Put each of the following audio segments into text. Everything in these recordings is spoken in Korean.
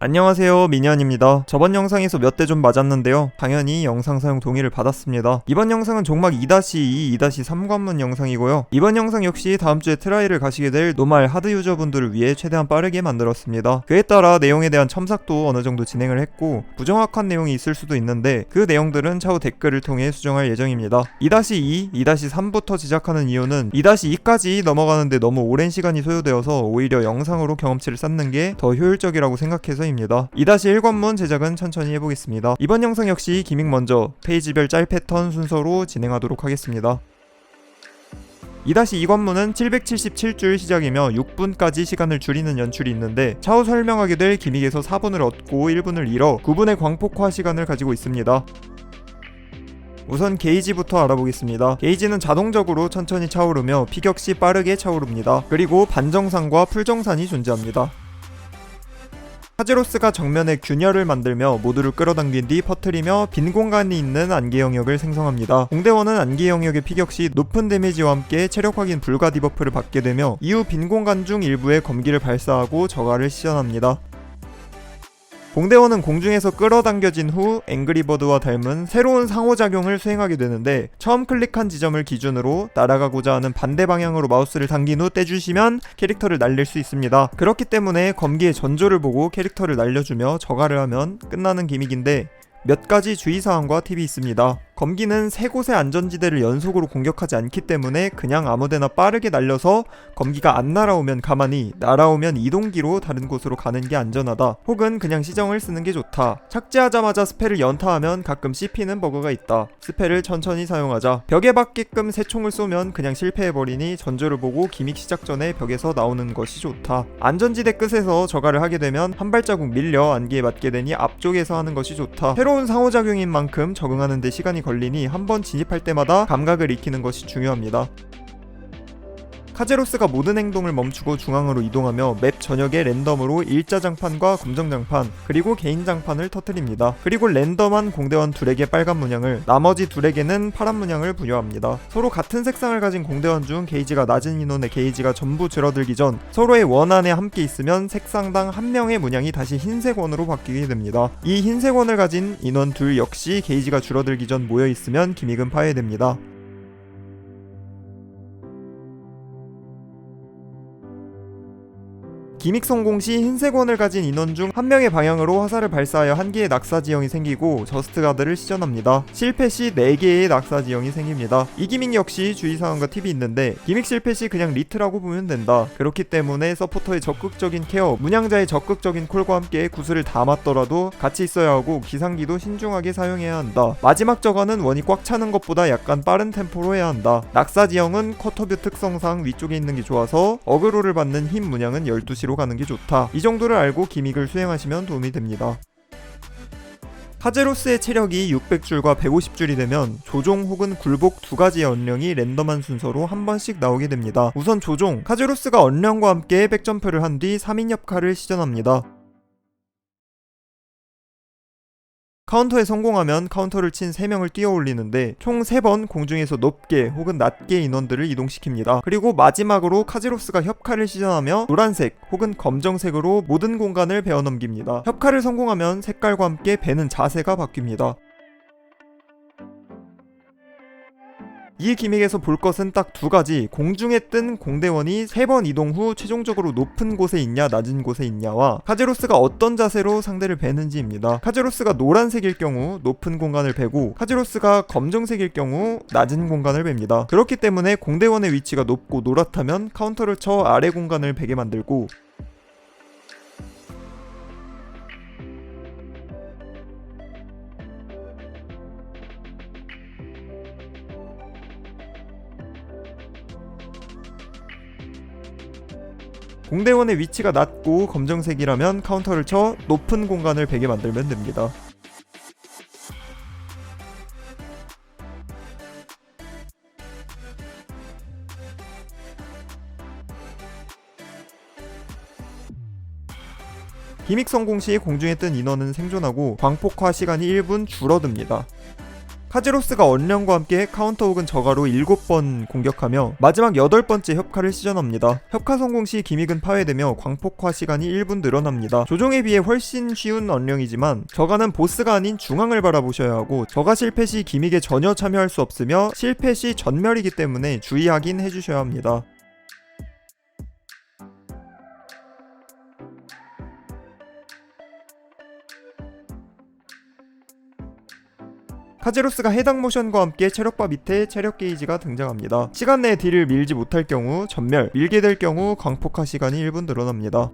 안녕하세요 미니언입니다. 저번 영상에서 몇 대 좀 맞았는데요. 당연히 영상 사용 동의를 받았습니다. 이번 영상은 종막 2-2, 2-3 관문 영상이고요. 이번 영상 역시 다음주에 트라이를 가시게 될 노말 하드 유저분들을 위해 최대한 빠르게 만들었습니다. 그에 따라 내용에 대한 첨삭도 어느정도 진행을 했고 부정확한 내용이 있을 수도 있는데 그 내용들은 차후 댓글을 통해 수정할 예정입니다. 2-2, 2-3부터 제작하는 이유는 2-2까지 넘어가는데 너무 오랜 시간이 소요되어서 오히려 영상으로 경험치를 쌓는 게 더 효율적이라고 생각해서 입니다 2-1관문 제작은 천천히 해보겠습니다. 이번 영상 역시 기믹 먼저 페이지별 짤 패턴 순서로 진행하도록 하겠습니다. 2-2 관문은 777줄 시작이며 6분까지 시간을 줄이는 연출이 있는데 차후 설명하게 될 기믹에서 4분을 얻고 1분을 잃어 9분의 광폭화 시간을 가지고 있습니다. 우선 게이지부터 알아보겠습니다. 게이지는 자동적으로 천천히 차오르며 피격시 빠르게 차오릅니다. 그리고 반정산과 풀정산이 존재합니다. 하제로스가 정면에 균열을 만들며 모두를 끌어당긴 뒤 퍼뜨리며 빈 공간이 있는 안개 영역을 생성합니다. 공대원은 안개 영역의 피격 시 높은 데미지와 함께 체력 확인 불가 디버프를 받게 되며 이후 빈 공간 중 일부에 검기를 발사하고 저가를 시전합니다. 공대원은 공중에서 끌어당겨진 후 앵그리버드와 닮은 새로운 상호작용을 수행하게 되는데 처음 클릭한 지점을 기준으로 날아가고자 하는 반대 방향으로 마우스를 당긴 후 떼주시면 캐릭터를 날릴 수 있습니다. 그렇기 때문에 검기의 전조를 보고 캐릭터를 날려주며 저가를 하면 끝나는 기믹인데 몇 가지 주의사항과 팁이 있습니다. 검기는 세 곳의 안전지대를 연속으로 공격하지 않기 때문에 그냥 아무데나 빠르게 날려서 검기가 안 날아오면 가만히 날아오면 이동기로 다른 곳으로 가는 게 안전하다. 혹은 그냥 시정을 쓰는 게 좋다. 착지하자마자 스펠을 연타하면 가끔 씹히는 버그가 있다. 스펠을 천천히 사용하자. 벽에 맞게끔 새 총을 쏘면 그냥 실패해버리니 전조를 보고 기믹 시작 전에 벽에서 나오는 것이 좋다. 안전지대 끝에서 저가를 하게 되면 한 발자국 밀려 안기에 맞게 되니 앞쪽에서 하는 것이 좋다. 새로운 상호작용인 만큼 적응하는 데 시간이 걸리니 한번 진입할 때마다 감각을 익히는 것이 중요합니다. 카제로스가 모든 행동을 멈추고 중앙으로 이동하며 맵 전역에 랜덤으로 일자 장판과 검정 장판 그리고 개인 장판을 터뜨립니다. 그리고 랜덤한 공대원 둘에게 빨간 문양을 나머지 둘에게는 파란 문양을 부여합니다. 서로 같은 색상을 가진 공대원 중 게이지가 낮은 인원의 게이지가 전부 줄어들기 전 서로의 원 안에 함께 있으면 색상당 한 명의 문양이 다시 흰색 원으로 바뀌게 됩니다. 이 흰색 원을 가진 인원 둘 역시 게이지가 줄어들기 전 모여 있으면 기믹은 파괴됩니다. 기믹 성공 시 흰색 원을 가진 인원 중 한 명의 방향으로 화살을 발사하여 한 개의 낙사 지형이 생기고 저스트 가드를 시전합니다. 실패 시 4개의 낙사 지형이 생깁니다. 이 기믹 역시 주의사항과 팁이 있는데 기믹 실패 시 그냥 리트라고 보면 된다. 그렇기 때문에 서포터의 적극적인 케어, 문양자의 적극적인 콜과 함께 구슬을 다 맞더라도 같이 있어야 하고 기상기도 신중하게 사용해야 한다. 마지막 저가는 원이 꽉 차는 것보다 약간 빠른 템포로 해야 한다. 낙사 지형은 쿼터뷰 특성상 위쪽에 있는 게 좋아서 어그로를 받는 흰 문양은 12시 로 가는 게 좋다. 이 정도를 알고 기믹을 수행하시면 도움이 됩니다. 하제로스의 체력이 600줄과 150줄이 되면 조종 혹은 굴복 두 가지의 언령이 랜덤한 순서로 한 번씩 나오게 됩니다. 우선 조종, 하제로스가 언령과 함께 백점프를 한 뒤 3인 역할을 시전합니다. 카운터에 성공하면 카운터를 친 3명을 뛰어 올리는데 총 3번 공중에서 높게 혹은 낮게 인원들을 이동시킵니다. 그리고 마지막으로 카지로스가 협칼을 시전하며 노란색 혹은 검정색으로 모든 공간을 베어 넘깁니다. 협칼을 성공하면 색깔과 함께 베는 자세가 바뀝니다. 이 기믹에서 볼 것은 딱 두 가지 공중에 뜬 공대원이 세 번 이동 후 최종적으로 높은 곳에 있냐 낮은 곳에 있냐와 카제로스가 어떤 자세로 상대를 베는지입니다. 카제로스가 노란색일 경우 높은 공간을 베고 카제로스가 검정색일 경우 낮은 공간을 뱁니다. 그렇기 때문에 공대원의 위치가 높고 노랗다면 카운터를 쳐 아래 공간을 베게 만들고 공대원의 위치가 낮고 검정색이라면 카운터를 쳐 높은 공간을 베게 만들면 됩니다. 기믹 성공 시 공중에 뜬 인원은 생존하고 광폭화 시간이 1분 줄어듭니다. 카제로스가 언령과 함께 카운터 혹은 저가로 7번 공격하며 마지막 8번째 협카를 시전합니다. 협카 성공 시 기믹은 파괴되며 광폭화 시간이 1분 늘어납니다. 조종에 비해 훨씬 쉬운 언령이지만 저가는 보스가 아닌 중앙을 바라보셔야 하고 저가 실패 시 기믹에 전혀 참여할 수 없으며 실패 시 전멸이기 때문에 주의하긴 해주셔야 합니다. 카제로스가 해당 모션과 함께 체력바 밑에 체력 게이지가 등장합니다. 시간 내에 딜을 밀지 못할 경우 전멸, 밀게 될 경우 광폭화 시간이 1분 늘어납니다.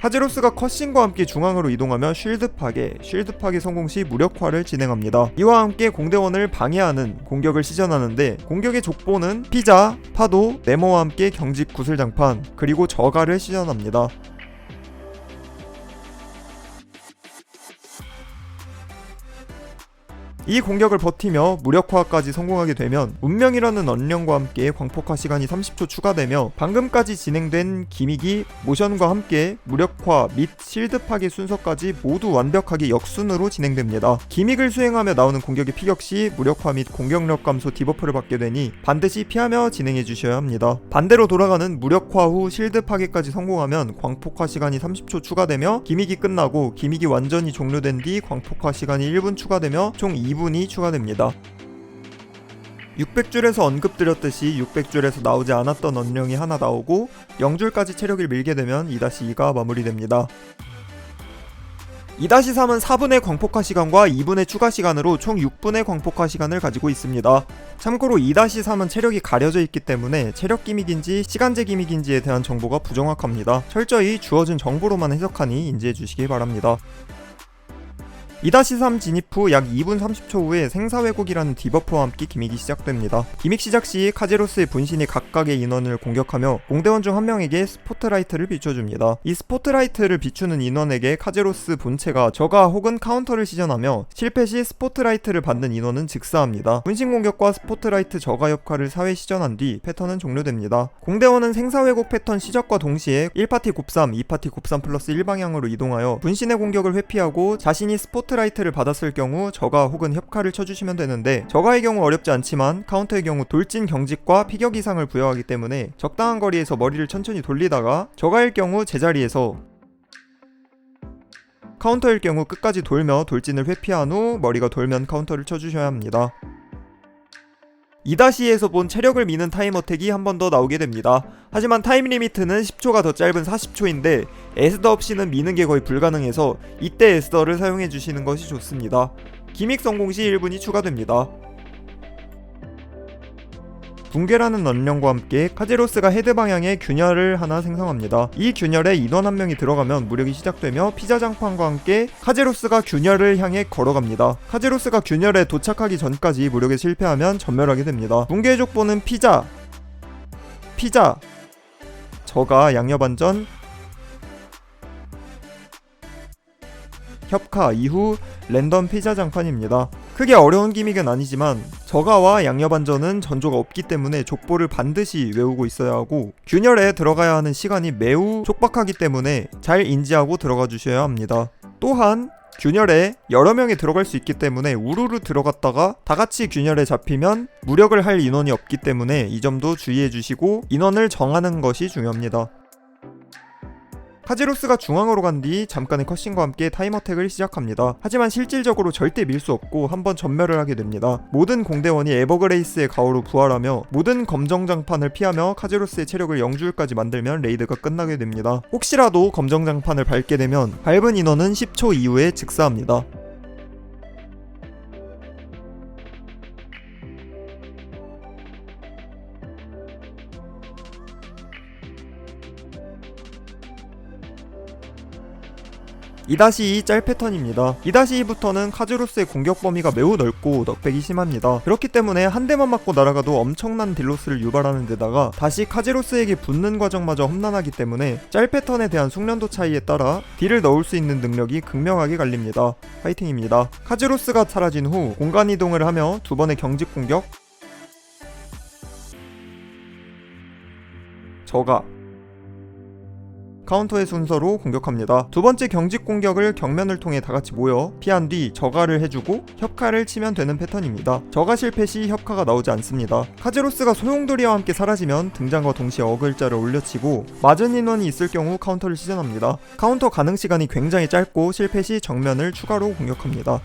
카제로스가 컷신과 함께 중앙으로 이동하며 쉴드 파괴, 쉴드 파괴 성공 시 무력화를 진행합니다. 이와 함께 공대원을 방해하는 공격을 시전하는데 공격의 족보는 피자, 파도, 네모와 함께 경직 구슬장판, 그리고 저가를 시전합니다. 이 공격을 버티며 무력화까지 성공하게 되면 운명이라는 언령과 함께 광폭화 시간이 30초 추가되며 방금까지 진행된 기믹이 모션과 함께 무력화 및 실드 파괴 순서까지 모두 완벽하게 역순으로 진행됩니다. 기믹을 수행하며 나오는 공격의 피격 시 무력화 및 공격력 감소 디버프를 받게 되니 반드시 피하며 진행해 주셔야 합니다. 반대로 돌아가는 무력화 후 실드 파괴까지 성공하면 광폭화 시간이 30초 추가되며 기믹이 끝나고 기믹이 완전히 종료된 뒤 광폭화 시간이 1분 추가되며 총 2분 이 추가됩니다. 600줄에서 언급드렸듯이 600줄에서 나오지 않았던 언령이 하나 나오고 0줄까지 체력을 밀게 되면 2-2가 마무리됩니다. 2-3은 4분의 광폭화 시간과 2분의 추가 시간으로 총 6분의 광폭화 시간을 가지고 있습니다. 참고로 2-3은 체력이 가려져 있기 때문에 체력 기믹인지 시간제 기믹인지에 대한 정보가 부정확합니다. 철저히 주어진 정보로만 해석하니 인지해 주시기 바랍니다. 2-3 진입 후 약 2분 30초 후에 생사 왜곡이라는 디버프와 함께 기믹이 시작됩니다. 기믹 시작 시 카제로스의 분신이 각각의 인원을 공격하며 공대원 중 한 명에게 스포트라이트를 비춰줍니다. 이 스포트라이트를 비추는 인원에게 카제로스 본체가 저가 혹은 카운터를 시전하며 실패 시 스포트라이트를 받는 인원은 즉사합니다. 분신 공격과 스포트라이트 저가 역할을 사회 시전한 뒤 패턴은 종료됩니다. 공대원은 생사 왜곡 패턴 시작과 동시에 1파티 곱삼, 2파티 곱삼 플러스 1방향으로 이동하여 분신의 공격을 회피하고 자신이 스포트 스포트라이트를 받았을 경우 저가 혹은 협카를 쳐주시면 되는데 저가의 경우 어렵지 않지만 카운터의 경우 돌진 경직과 피격 이상을 부여하기 때문에 적당한 거리에서 머리를 천천히 돌리다가 저가일 경우 제자리에서 카운터일 경우 끝까지 돌며 돌진을 회피한 후 머리가 돌면 카운터를 쳐주셔야 합니다. 2-2에서 본 체력을 미는 타임 어택이 한 번 더 나오게 됩니다. 하지만 타임 리미트는 10초가 더 짧은 40초인데 에스더 없이는 미는 게 거의 불가능해서 이때 에스더를 사용해 주시는 것이 좋습니다. 기믹 성공 시 1분이 추가됩니다. 붕괴라는 언령과 함께 카제로스가 헤드 방향에 균열을 하나 생성합니다. 이 균열에 인원 한 명이 들어가면 무력이 시작되며 피자 장판과 함께 카제로스가 균열을 향해 걸어갑니다. 카제로스가 균열에 도착하기 전까지 무력에 실패하면 전멸하게 됩니다. 붕괴의 족보는 피자, 피자, 저가 양녀반전, 협카 이후 랜덤 피자 장판입니다. 크게 어려운 기믹은 아니지만 저가와 양녀반전은 전조가 없기 때문에 족보를 반드시 외우고 있어야 하고 균열에 들어가야 하는 시간이 매우 촉박하기 때문에 잘 인지하고 들어가 주셔야 합니다. 또한 균열에 여러 명이 들어갈 수 있기 때문에 우르르 들어갔다가 다 같이 균열에 잡히면 무력을 할 인원이 없기 때문에 이 점도 주의해 주시고 인원을 정하는 것이 중요합니다. 카지로스가 중앙으로 간 뒤 잠깐의 컷신과 함께 타임어택을 시작합니다. 하지만 실질적으로 절대 밀 수 없고 한번 전멸을 하게 됩니다. 모든 공대원이 에버그레이스의 가오로 부활하며 모든 검정장판을 피하며 카지로스의 체력을 0줄까지 만들면 레이드가 끝나게 됩니다. 혹시라도 검정장판을 밟게 되면 밟은 인원은 10초 이후에 즉사합니다. 이다시 짤 패턴입니다. 이다시2부터는 카즈로스의 공격 범위가 매우 넓고 넉백이 심합니다. 그렇기 때문에 한 대만 맞고 날아가도 엄청난 딜로스를 유발하는 데다가 다시 카즈로스에게 붙는 과정마저 험난하기 때문에 짤 패턴에 대한 숙련도 차이에 따라 딜을 넣을 수 있는 능력이 극명하게 갈립니다. 파이팅입니다. 카즈로스가 사라진 후 공간 이동을 하며 두 번의 경직 공격 저가 카운터의 순서로 공격합니다. 두 번째 경직 공격을 경면을 통해 다 같이 모여 피한 뒤 저가를 해주고 협카를 치면 되는 패턴입니다. 저가 실패 시 협카가 나오지 않습니다. 카제로스가 소용돌이와 함께 사라지면 등장과 동시에 어글자를 올려치고 맞은 인원이 있을 경우 카운터를 시전합니다. 카운터 가능 시간이 굉장히 짧고 실패 시 정면을 추가로 공격합니다.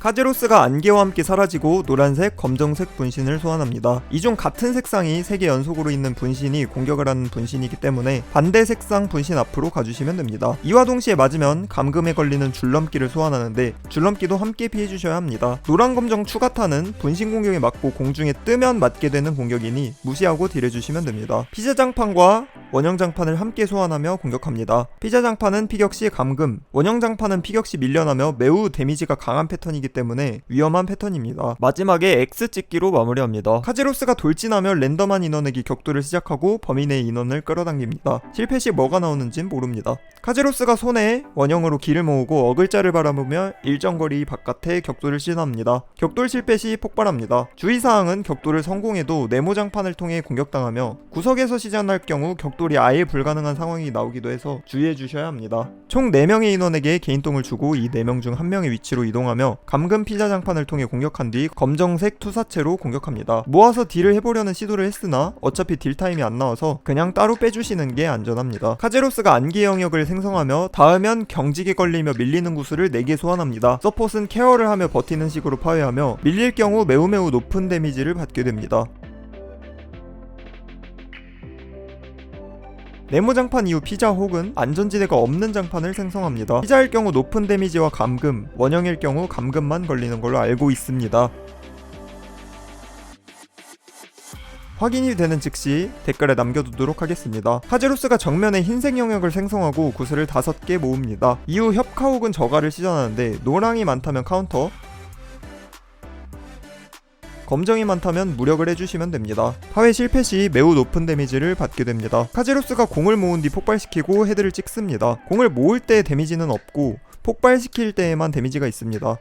카제로스가 안개와 함께 사라지고 노란색, 검정색 분신을 소환합니다. 이 중 같은 색상이 3개 연속으로 있는 분신이 공격을 하는 분신이기 때문에 반대 색상 분신 앞으로 가주시면 됩니다. 이와 동시에 맞으면 감금에 걸리는 줄넘기를 소환하는데 줄넘기도 함께 피해주셔야 합니다. 노란 검정 추가타는 분신 공격에 맞고 공중에 뜨면 맞게 되는 공격이니 무시하고 딜해주시면 됩니다. 피자 장판과 원형 장판을 함께 소환하며 공격합니다. 피자 장판은 피격 시 감금, 원형 장판은 피격 시 밀려나며 매우 데미지가 강한 패턴이기 때문에 위험한 패턴입니다. 마지막에 X 찍기로 마무리합니다. 카제로스가 돌진하며 랜덤한 인원에게 격돌을 시작하고 내 인원을 끌어당깁니다. 실패 시 뭐가 나오는진 모릅니다. 카제로스가 손에 원형으로 길을 모으고 어글자를 바라보며 일정 거리 바깥에 격돌을 시전합니다. 격돌 실패 시 폭발합니다. 주의사항은 격돌을 성공해도 네모장판을 통해 공격당하며 구석에서 시전할 경우 격돌이 아예 불가능한 상황이 나오기도 해서 주의해 주셔야 합니다. 총 4명의 인원에게 개인똥을 주고 이 4명 중 1명의 위치로 이동하며 감금 피자 장판을 통해 공격한 뒤 검정색 투사체로 공격합니다. 모아서 딜을 해보려는 시도를 했으나 어차피 딜 타임이 안 나와서 그냥 따로 빼주시는 게 안전합니다. 카제로스가 안개 영역을 생성하며 닿으면 경직에 걸리며 밀리는 구슬을 4개 소환합니다. 서폿은 케어를 하며 버티는 식으로 파괴하며 밀릴 경우 매우 매우 높은 데미지를 받게 됩니다. 네모장판 이후 피자 혹은 안전지대가 없는 장판을 생성합니다. 피자일 경우 높은 데미지와 감금, 원형일 경우 감금만 걸리는 걸로 알고 있습니다. 확인이 되는 즉시 댓글에 남겨두도록 하겠습니다. 카제로스가 정면에 흰색 영역을 생성하고 구슬을 5개 모읍니다. 이후 협카 혹은 저가를 시전하는데 노랑이 많다면 카운터, 검정이 많다면 무력을 해주시면 됩니다. 파회 실패 시 매우 높은 데미지를 받게 됩니다. 카제로스가 공을 모은 뒤 폭발시키고 헤드를 찍습니다. 공을 모을 때 데미지는 없고 폭발시킬 때에만 데미지가 있습니다.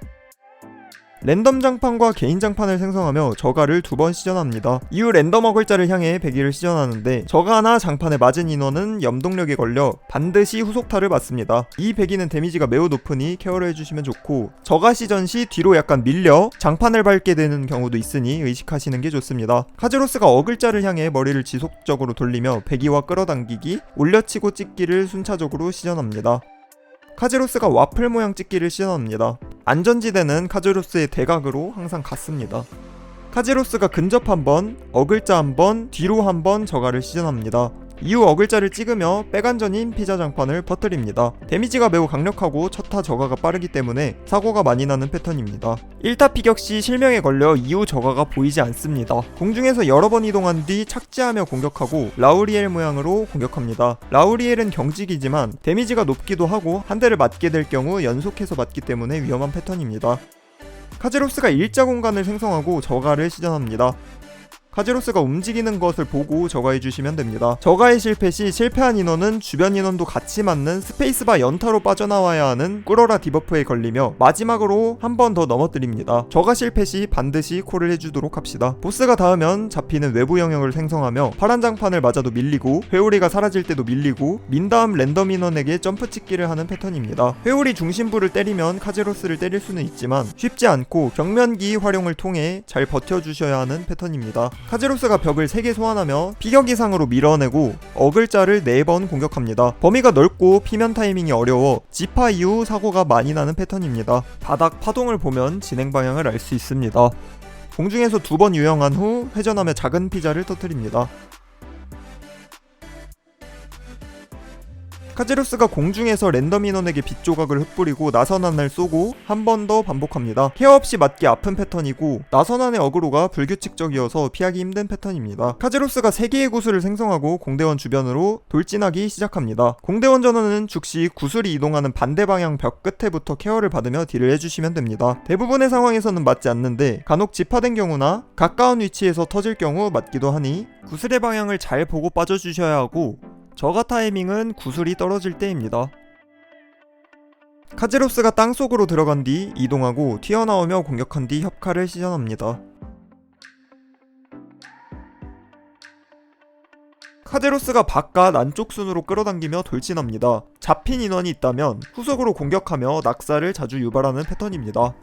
랜덤 장판과 개인 장판을 생성하며 저가를 두 번 시전합니다. 이후 랜덤 어 글자를 향해 배기를 시전하는데 저가나 장판에 맞은 인원은 염동력에 걸려 반드시 후속타를 맞습니다. 이 배기는 데미지가 매우 높으니 케어를 해주시면 좋고 저가 시전 시 뒤로 약간 밀려 장판을 밟게 되는 경우도 있으니 의식하시는 게 좋습니다. 카제로스가 어글자를 향해 머리를 지속적으로 돌리며 배기와 끌어당기기, 올려치고 찍기를 순차적으로 시전합니다. 카제로스가 와플 모양 찍기를 시전합니다. 안전지대는 카제로스의 대각으로 항상 같습니다. 카제로스가 근접 한번, 어글자 한번, 뒤로 한번 저가를 시전합니다. 이후 어글자를 찍으며 백안전인 피자 장판을 퍼뜨립니다. 데미지가 매우 강력하고 첫타 저가가 빠르기 때문에 사고가 많이 나는 패턴입니다. 1타 피격 시 실명에 걸려 이후 저가가 보이지 않습니다. 공중에서 여러 번 이동한 뒤 착지하며 공격하고 라우리엘 모양으로 공격합니다. 라우리엘은 경직이지만 데미지가 높기도 하고 한 대를 맞게 될 경우 연속해서 맞기 때문에 위험한 패턴입니다. 카제로스가 일자 공간을 생성하고 저가를 시전합니다. 카제로스가 움직이는 것을 보고 저가해 주시면 됩니다. 저가의 실패 시 실패한 인원은 주변 인원도 같이 맞는 스페이스바 연타로 빠져나와야 하는 꿀어라 디버프에 걸리며 마지막으로 한 번 더 넘어뜨립니다. 저가 실패 시 반드시 콜을 해주도록 합시다. 보스가 닿으면 잡히는 외부 영역을 생성하며 파란 장판을 맞아도 밀리고 회오리가 사라질 때도 밀리고 민 다음 랜덤 인원에게 점프 찍기를 하는 패턴입니다. 회오리 중심부를 때리면 카제로스를 때릴 수는 있지만 쉽지 않고 경면기 활용을 통해 잘 버텨주셔야 하는 패턴입니다. 카제로스가 벽을 3개 소환하며 피격 이상으로 밀어내고 어글자를 4번 공격합니다. 범위가 넓고 피면 타이밍이 어려워 지파 이후 사고가 많이 나는 패턴입니다. 바닥 파동을 보면 진행 방향을 알 수 있습니다. 공중에서 두 번 유영한 후 회전하며 작은 피자를 터뜨립니다. 카제로스가 공중에서 랜덤 인원에게 빛 조각을 흩뿌리고 나선안을 쏘고 한 번 더 반복합니다. 케어 없이 맞기 아픈 패턴이고 나선안의 어그로가 불규칙적이어서 피하기 힘든 패턴입니다. 카제로스가 3개의 구슬을 생성하고 공대원 주변으로 돌진하기 시작합니다. 공대원 전원은 즉시 구슬이 이동하는 반대 방향 벽 끝에부터 케어를 받으며 딜을 해주시면 됩니다. 대부분의 상황에서는 맞지 않는데 간혹 집화된 경우나 가까운 위치에서 터질 경우 맞기도 하니 구슬의 방향을 잘 보고 빠져주셔야 하고 저가 타이밍은 구슬이 떨어질 때입니다. 카제로스가 땅속으로 들어간 뒤 이동하고 튀어나오며 공격한 뒤 협카를 시전합니다. 카제로스가 바깥 안쪽 순으로 끌어당기며 돌진합니다. 잡힌 인원이 있다면 후속으로 공격하며 낙사를 자주 유발하는 패턴입니다.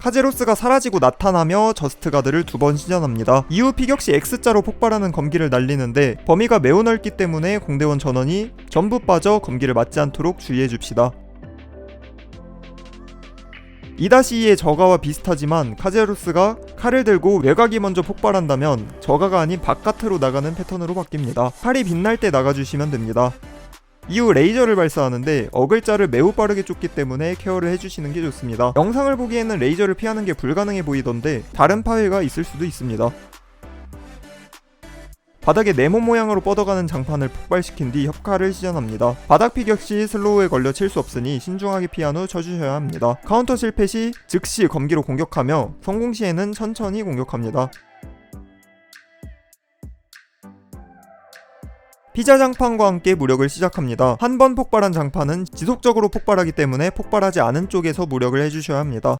카제로스가 사라지고 나타나며 저스트가드를 두번 시전합니다. 이후 피격시 X자로 폭발하는 검기를 날리는데 범위가 매우 넓기 때문에 공대원 전원이 전부 빠져 검기를 맞지 않도록 주의해줍시다. 2-2의 저가와 비슷하지만 카제로스가 칼을 들고 외곽이 먼저 폭발한다면 저가가 아닌 바깥으로 나가는 패턴으로 바뀝니다. 칼이 빛날 때 나가주시면 됩니다. 이후 레이저를 발사하는데 어글자를 매우 빠르게 쫓기 때문에 케어를 해주시는 게 좋습니다. 영상을 보기에는 레이저를 피하는 게 불가능해 보이던데 다른 파회가 있을 수도 있습니다. 바닥에 네모 모양으로 뻗어가는 장판을 폭발시킨 뒤 협카를 시전합니다. 바닥 피격 시 슬로우에 걸려 칠 수 없으니 신중하게 피한 후 쳐주셔야 합니다. 카운터 실패 시 즉시 검기로 공격하며 성공 시에는 천천히 공격합니다. 피자 장판과 함께 무력을 시작합니다. 한 번 폭발한 장판은 지속적으로 폭발하기 때문에 폭발하지 않은 쪽에서 무력을 해주셔야 합니다.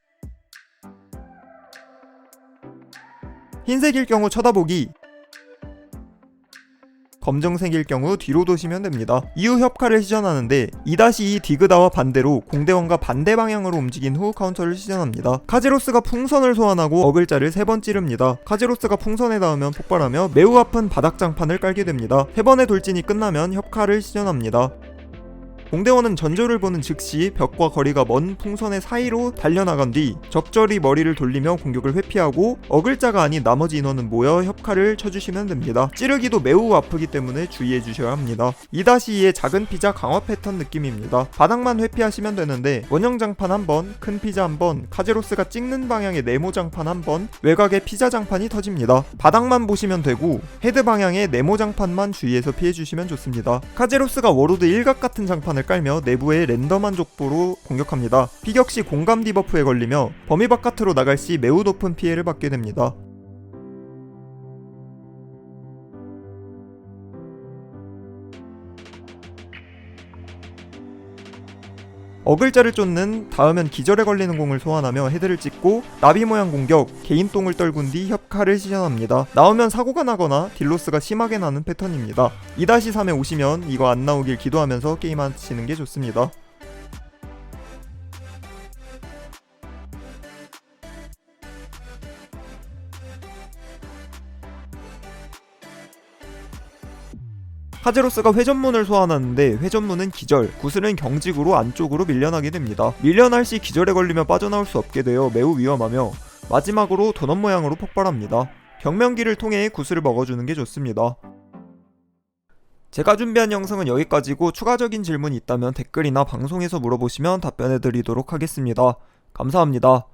흰색일 경우 쳐다보기 검정 색일 경우 뒤로 도시면 됩니다. 이후 협카를 시전하는데 2-2 디그다와 반대로 공대원과 반대 방향으로 움직인 후 카운터를 시전합니다. 카제로스가 풍선을 소환하고 어글자를 세번 찌릅니다. 카제로스가 풍선에 닿으면 폭발하며 매우 아픈 바닥장판을 깔게 됩니다. 세 번의 돌진이 끝나면 협카를 시전합니다. 공대원은 전조를 보는 즉시 벽과 거리가 먼 풍선의 사이로 달려나간 뒤 적절히 머리를 돌리며 공격을 회피하고 어글자가 아닌 나머지 인원은 모여 협카를 쳐주시면 됩니다. 찌르기도 매우 아프기 때문에 주의해 주셔야 합니다. 2-2의 작은 피자 강화 패턴 느낌입니다. 바닥만 회피하시면 되는데 원형 장판 한 번, 큰 피자 한 번, 카제로스가 찍는 방향의 네모 장판 한 번, 외곽에 피자 장판이 터집니다. 바닥만 보시면 되고 헤드 방향의 네모 장판만 주의해서 피해 주시면 좋습니다. 카제로스가 워로드 일각 같은 장판을 깔며 내부에 랜덤한 족보로 공격합니다. 피격 시 공감 디버프에 걸리며 범위 바깥으로 나갈 시 매우 높은 피해를 받게 됩니다. 어글자를 쫓는 다음엔 기절에 걸리는 공을 소환하며 헤드를 찍고 나비 모양 공격, 개인 똥을 떨군 뒤 협카를 시전합니다. 나오면 사고가 나거나 딜로스가 심하게 나는 패턴입니다. 2-3에 오시면 이거 안 나오길 기도하면서 게임하시는 게 좋습니다. 카제로스가 회전문을 소환하는데 회전문은 기절, 구슬은 경직으로 안쪽으로 밀려나게 됩니다. 밀려날 시 기절에 걸리면 빠져나올 수 없게 되어 매우 위험하며 마지막으로 도넛 모양으로 폭발합니다. 경명기를 통해 구슬을 먹어주는 게 좋습니다. 제가 준비한 영상은 여기까지고 추가적인 질문이 있다면 댓글이나 방송에서 물어보시면 답변해드리도록 하겠습니다. 감사합니다.